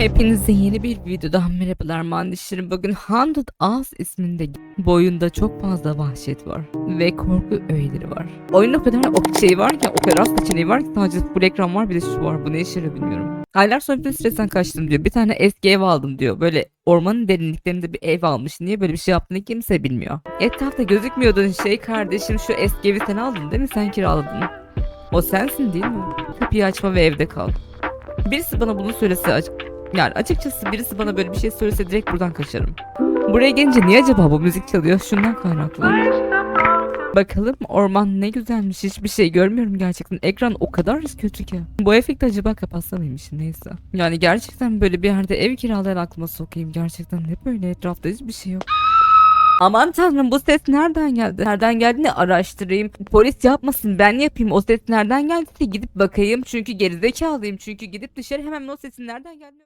Hepinize yeni bir videodan merhabalar mandişlerim. Bugün Haunted House isminde bu oyunda çok fazla vahşet var ve korku öğeleri var. Oyunda o kadar o şey var ki o kadar az seçeneği var ki sadece full ekran var bir de şu var bu ne işe bilmiyorum. Aylar sonra stresten kaçtım diyor. Bir tane eski ev aldım diyor. Böyle ormanın derinliklerinde bir ev almış. Niye böyle bir şey yaptığını kimse bilmiyor. Etrafta gözükmüyordun şey kardeşim şu eski evi sen aldın değil mi? Sen kiraladın. O sensin değil mi? Kapıyı açma ve evde kal. Birisi bana bunu söylese yani açıkçası birisi bana böyle bir şey söylese direkt buradan kaçarım. Buraya gelince niye acaba bu müzik çalıyor? Şundan kaynaklı. Bakalım orman ne güzelmiş. Hiçbir şey görmüyorum gerçekten. Ekran o kadar kötü ki. Bu efekti acaba kapatsam mıymış? Neyse. Yani gerçekten böyle bir yerde ev kiralayan aklıma sokayım. Gerçekten hep böyle etrafta hiçbir şey yok. Aman tanrım bu ses nereden geldi? Nereden geldiğini araştırayım. Polis yapmasın ben yapayım. O ses nereden geldiyse gidip bakayım. Çünkü gerizekalıyım. Çünkü gidip dışarı hemen o sesin nereden geldiğini